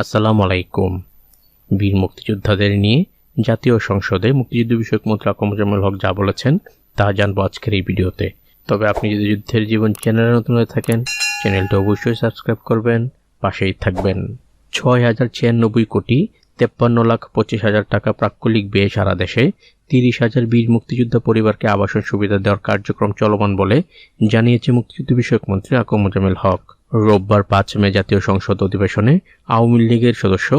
আসসালামু আলাইকুম। বীর মুক্তিযোদ্ধাদের নিয়ে জাতীয় সংসদে মুক্তিযুদ্ধ বিষয়ক মন্ত্রী আকমজামুল হক যা বলেছেন, তা জানব আজকের এই ভিডিওতে। তবে আপনি যদি যুদ্ধের জীবন চ্যানেলে নতুন হয়ে থাকেন, চ্যানেলটা অবশ্যই সাবস্ক্রাইব করবেন, পাশেই থাকবেন। ছয় হাজার ছিয়ানব্বই কোটি তেপ্পান্ন লাখ পঁচিশ হাজার টাকা প্রাক্কলিক ব্যয়ে সারা দেশে, তিরিশ হাজার বীর মুক্তিযোদ্ধা পরিবারকে আবাসন সুবিধা দেওয়ার কার্যক্রম চলমান বলে জানিয়েছে মুক্তিযুদ্ধ বিষয়ক মন্ত্রী আকম মোজামেল হক। রোববার পাঁচ মে জাতীয় সংসদ অধিবেশনে আওয়ামী লীগের সদস্য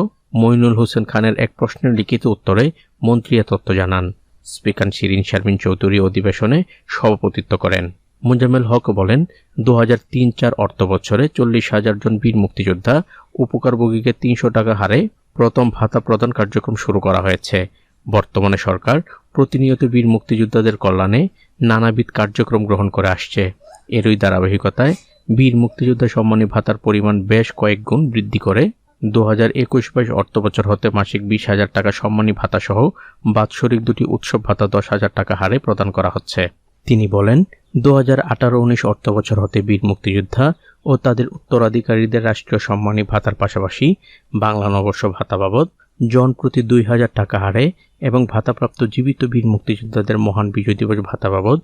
মইনুল হোসেন খানের এক প্রশ্নের লিখিত উত্তরে মন্ত্রী এ তথ্য জানান। স্পিকার শিরিন শারমিন চৌধুরী অধিবেশনে সভাপতিত্ব করেন। মুজামেল হক বলেন দু হাজার তিন চার অর্থ বছরে চল্লিশ হাজার জন বীর মুক্তিযোদ্ধা উপকারভোগীকে তিনশো টাকা হারে প্রথম ভাতা প্রদান কার্যক্রম শুরু করা হয়েছে। বর্তমানে সরকার প্রতিনিয়ত বীর মুক্তিযোদ্ধাদের কল্যাণে নানাবিধ কার্যক্রম গ্রহণ করে আসছে। এরই ধারাবাহিকতায় বীর মুক্তিযোদ্ধা সম্মানী ভাতার পরিমাণ বেশ কয়েক গুণ বৃদ্ধি করে। দু হাজার একুশ বাইশ অর্থ বছর হতে মাসিক বিশ হাজার টাকা সম্মানী ভাতা সহ বাৎসরিক দুটি উৎসব ভাতা দশ হাজার টাকা হারে প্রদান করা হচ্ছে। তিনি বলেন দু হাজার আঠারো উনিশ অর্থ বছর হতে বীর মুক্তিযোদ্ধা ও তাদের উত্তরাধিকারীদের রাষ্ট্রীয় সম্মানী ভাতার পাশাপাশি বাংলা নববর্ষ ভাতা বাবদ জন প্রতি দুই হাজার টাকা হারে এবং ভাতাপ্রাপ্ত জীবিত বীর মুক্তিযোদ্ধাদের মহান বিজয় দিবস ভাতা বাবদ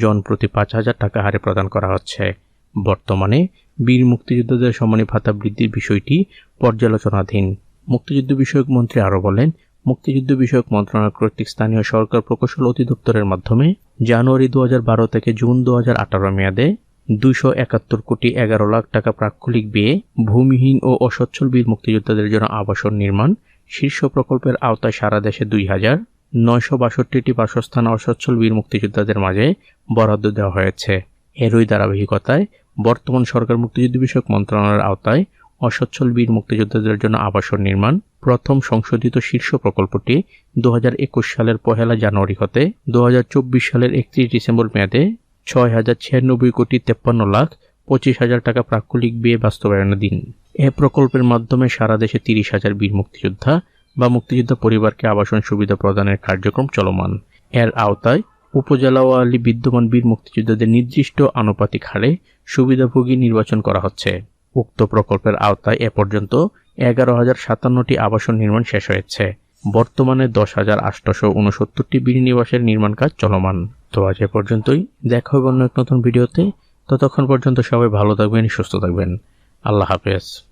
জন প্রতি পাঁচ হাজার টাকা হারে প্রদান করা হচ্ছে। বর্তমানে বীর মুক্তিযোদ্ধাদের সম্মানী ভাতা বৃদ্ধির বিষয়টি পর্যালোচনাধীন। মুক্তিযুদ্ধ বিষয়ক মন্ত্রী আরও বলেন, মুক্তিযুদ্ধ বিষয়ক মন্ত্রণালয় কর্তৃক স্থানীয় সরকার প্রকৌশল অধিদপ্তরের মাধ্যমে জানুয়ারি দু বারো থেকে জুন দু আঠারো মেয়াদে দুইশো একাত্তর কোটি এগারো লাখ টাকা প্রাক্ষলিক ব্যয়ে ভূমিহীন ও অসচ্ছল বীর মুক্তিযোদ্ধাদের জন্য আবাসন নির্মাণ, শীর্ষ প্রকল্পের আওতায় সারা দেশে দুই হাজার নয়শো বাষট্টিটি বাসস্থান অসচ্ছল বীর মুক্তিযোদ্ধাদের মাঝে বরাদ্দ দেওয়া হয়েছে। এরই ধারাবাহিকতায় বর্তমান সরকার মুক্তিযুদ্ধ বিষয়ক মন্ত্রণালয়ের আওতায় অসচ্ছল বীর মুক্তিযোদ্ধাদের জন্য আবাসন নির্মাণ, প্রথম সংশোধিত শীর্ষ প্রকল্পটি দু হাজার একুশ সালের পহেলা জানুয়ারি হতে দু হাজার চব্বিশ সালের একত্রিশ ডিসেম্বর মেয়াদে ছয় হাজার ছিয়ানব্বই কোটি তেপ্পান্ন লাখ পঁচিশ হাজার টাকা প্রাক্কলিক ব্যয়ে দিন। এ প্রকল্পের মাধ্যমে সারা দেশে তিরিশ হাজার বীর মুক্তিযোদ্ধা বা মুক্তিযোদ্ধা পরিবারকে আবাসন সুবিধা প্রদানের কার্যক্রম চলমান। এর আওতায় উপজেলা ওয়ালি বিদ্যমান বীর মুক্তিযোদ্ধাদের নির্দিষ্ট আনুপাতিক হারে সুবিধাভোগী নির্বাচন করা হচ্ছে। উক্ত প্রকল্পের আওতায় এ পর্যন্ত এগারো হাজার সাতান্নটি আবাসন নির্মাণ শেষ হয়েছে। বর্তমানে দশ হাজার আটশোশো উনসত্তরটি নিবাসের নির্মাণ কাজ চলমান। তো আজ এ পর্যন্তই। দেখা হবে অন্য এক নতুন ভিডিওতে। ততক্ষণ পর্যন্ত সবাই ভালো থাকবেন, সুস্থ থাকবেন। আল্লাহ হাফেজ।